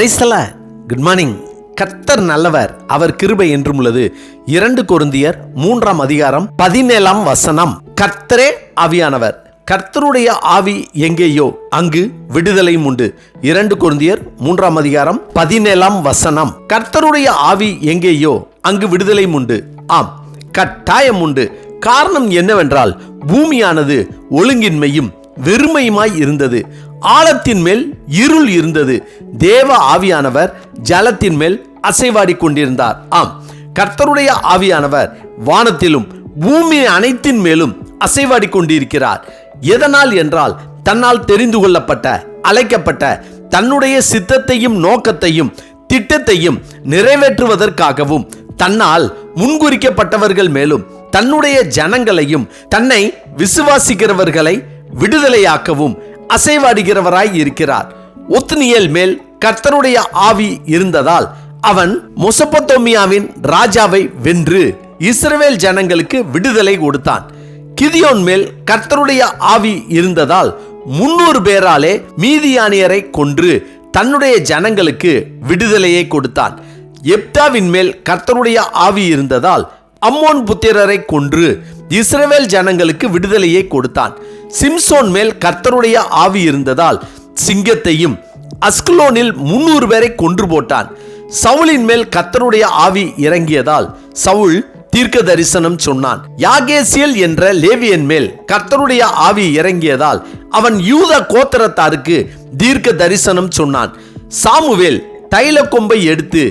பிரைஸ்தல good morning கர்த்தர் நல்லவர் அவர் கிருபை என்றும் உள்ளது. இரண்டு கொருந்தியர் மூன்றாம் அதிகாரம் பதினேழாம் வசனம். கர்த்தரே ஆவியானவர். கர்த்தருடைய ஆவி எங்கேயோ? அங்கு விடுதலையும் உண்டு. இரண்டு கொருந்தியர் மூன்றாம் அதிகாரம் பதினேழாம் வசனம். கர்த்தருடைய ஆவி எங்கேயோ? அங்கு விடுதலையும் உண்டு. ஆம் கட்டாயம் உண்டு. காரணம் என்னவென்றால் பூமியானது ஒழுங்கின்மையும் வெறுமையுமாய் இருந்தது. ஆழத்தின் மேல் இருள் இருந்தது. தேவ ஆவியானவர் ஜலத்தின் மேல் அசைவாடி கொண்டிருந்தார். ஆம் கர்த்தருடைய ஆவியானவர் வானத்திலும் பூமி அனைத்தின் மேலும் அசைவாடி கொண்டிருக்கிறார். எதனால் என்றால் தன்னால் தெரிந்து கொள்ளப்பட்ட அழைக்கப்பட்ட தன்னுடைய சித்தத்தையும் நோக்கத்தையும் திட்டத்தையும் நிறைவேற்றுவதற்காகவும் தன்னால் முன்குறிக்கப்பட்டவர்கள் மேலும் தன்னுடைய ஜனங்களையும் தன்னை விசுவாசிக்கிறவர்களை விடுதலையாக்கவும் அசைவாடுகிறவராய் இருக்கிறார். ஒத்னியல் மேல் கர்த்தருடைய ஆவி இருந்ததால் அவன் மொசபத்தோமியாவின் ராஜாவை வென்று இஸ்ரவேல் ஜனங்களுக்கு விடுதலை கொடுத்தான். கிதியோன் மேல் கர்த்தருடைய ஆவி இருந்ததால் முன்னூறு பேராலே மீதியானியரை கொன்று தன்னுடைய ஜனங்களுக்கு விடுதலையை கொடுத்தான். எப்தாவின் மேல் கர்த்தருடைய ஆவி இருந்ததால் அம்மோன் புத்திரரை கொன்று இஸ்ரவேல் ஜனங்களுக்கு விடுதலையை கொடுத்தான். சிம்சோன் மேல் கர்த்தருடைய ஆவி இருந்ததால் சிங்கத்தையும் அஸ்கலோனில் முன்னூறு பேரை கொன்று போட்டான். சவுலின் மேல் கர்த்தருடைய ஆவி இறங்கியதால் சவுல் தீர்க்க தரிசனம் சொன்னான். யாகேசியல் என்ற லேவியன் மேல் கர்த்தருடைய ஆவி இறங்கியதால் அவன் யூத கோத்தரத்தாருக்கு தீர்க்க தரிசனம் சொன்னான். சாமுவேல் தைல கொம்பை எடுத்து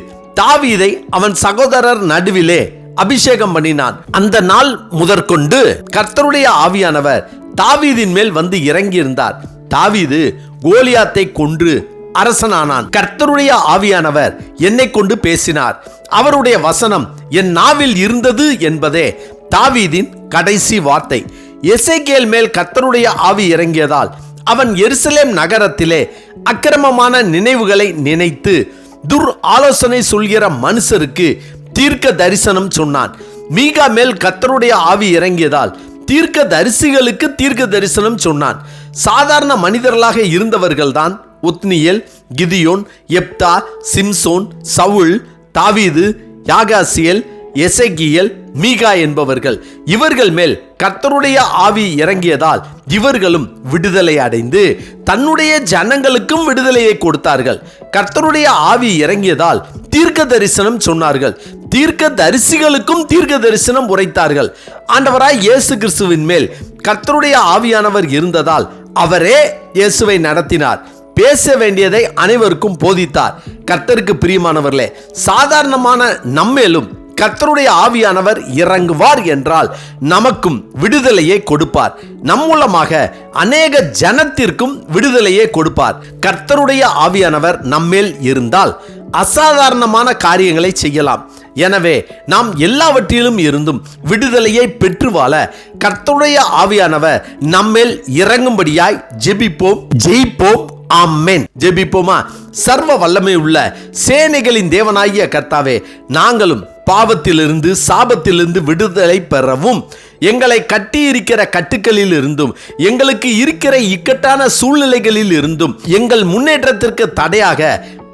தாவீதை அவன் சகோதரர் நடுவிலே அபிஷேகம் பண்ணினான். அந்த நாள் முதற்கொண்டு கர்த்தருடைய ஆவியானவர் தாவீதின் மேல் வந்து இறங்கியிருந்தார். தாவீது கோலியாத்தை கொன்று அரசனானான். கர்த்தருடைய ஆவியானவர் என்னை கொண்டு பேசினார். அவருடைய வசனம் என் நாவில் இருந்தது என்பதே தாவீதின் கடைசி வார்த்தை. எசைகேல் மேல் கர்த்தருடைய ஆவி இறங்கியதால் அவன் எருசலேம் நகரத்திலே அக்கிரமமான நினைவுகளை நினைத்து துர் ஆலோசனை சொல்கிற மனுஷருக்கு தீர்க்க தரிசனம் சொன்னான். மீகா மேல் கத்தருடைய ஆவி இறங்கியதால் தீர்க்க தரிசிகளுக்கு தீர்க்க தரிசனம் சொன்னான். சாதாரண மனிதர்களாக இருந்தவர்கள்தான் உத்னியல் கிதியோன் எப்தா சிம்சோன் சவுல் தாவீது யாகாசியல் எசகியல் மீகா என்பவர்கள். இவர்கள் மேல் கர்த்தருடைய ஆவி இறங்கியதால் இவர்களும் விடுதலை அடைந்து தன்னுடைய ஜனங்களுக்கும் விடுதலையை கொடுத்தார்கள். கர்த்தருடைய ஆவி இறங்கியதால் தீர்க்க தரிசனம் சொன்னார்கள். தீர்க்க தரிசிகளுக்கும் தீர்க்க தரிசனம் உரைத்தார்கள். ஆண்டவராய் இயேசு கிறிஸ்துவின் மேல் கர்த்தருடைய ஆவியானவர் இருந்ததால் அவரே இயேசுவை நடத்தினார். பேச வேண்டியதை அனைவருக்கும் போதித்தார். கர்த்தருக்கு பிரியமானவர்களே சாதாரணமான நம்மேலும் கர்த்தருடைய ஆவியானவர் இறங்குவார் என்றால் நமக்கும் விடுதலையை கொடுப்பார். நம் மூலமாக அநேக ஜனத்திற்கும் விடுதலையை கொடுப்பார். கர்த்தருடைய ஆவியானவர் நம்மேல் இருந்தால் அசாதாரணமான காரியங்களை செய்யலாம். எனவே நாம் எல்லாவற்றிலும் இருந்தும் விடுதலையை பெற்று வாழ கர்த்தருடைய ஆவியானவர் நம்மேல் இறங்கும்படியாய் ஜெபிப்போம். ஜெயிப்போம். ஆமென். ஜெபிப்போமா? சர்வ வல்லமை உள்ள சேனைகளின் தேவனாகிய கர்த்தாவே நாங்களும் பாவத்திலிருந்து சாபத்திலிருந்து விடுதலை பெறவும் எங்களை கட்டி இருக்கிற கட்டுக்களில் இருந்தும் எங்களுக்கு இருக்கிற இக்கட்டான சூழ்நிலைகளில் இருந்தும் எங்கள் முன்னேற்றத்திற்கு தடையாக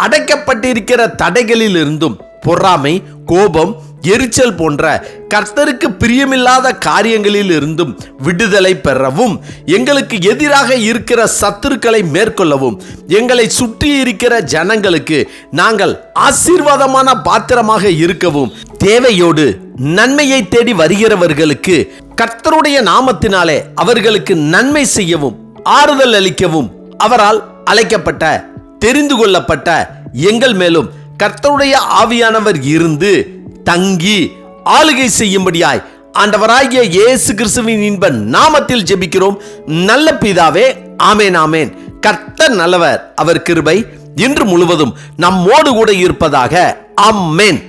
அடைக்கப்பட்டிருக்கிற தடைகளில் இருந்தும் பொறாமை கோபம் எரிச்சல் போன்ற கர்த்தருக்கு பிரியமில்லாத காரியங்களில் இருந்தும் விடுதலை பெறவும் எங்களுக்கு எதிராக இருக்கிற சத்துருக்களை மேற்கொள்ளவும் எங்களை சுற்றி இருக்கிற ஜனங்களுக்கு நாங்கள் ஆசீர்வாதமான பாத்திரமாக இருக்கவும் தேவையோடு நன்மையை தேடி வருகிறவர்களுக்கு கர்த்தருடைய நாமத்தினாலே அவர்களுக்கு நன்மை செய்யவும் ஆறுதல் அளிக்கவும் அவரால் அழைக்கப்பட்ட தெரிந்து கொள்ளப்பட்ட எங்கள் மேலும் கர்த்தருடைய ஆவியானவர் இருந்து தங்கி ஆளுகை செய்யும்படியாய் ஆண்டவராகிய இயேசு கிறிஸ்துவின் இன்ப நாமத்தில் ஜெபிக்கிறோம். நல்ல பிதாவே ஆமேன் ஆமேன். கர்த்தர் நல்லவர் அவர் கிருபை இன்று முழுவதும் நம்மோடு கூட இருப்பதாக அம்மேன்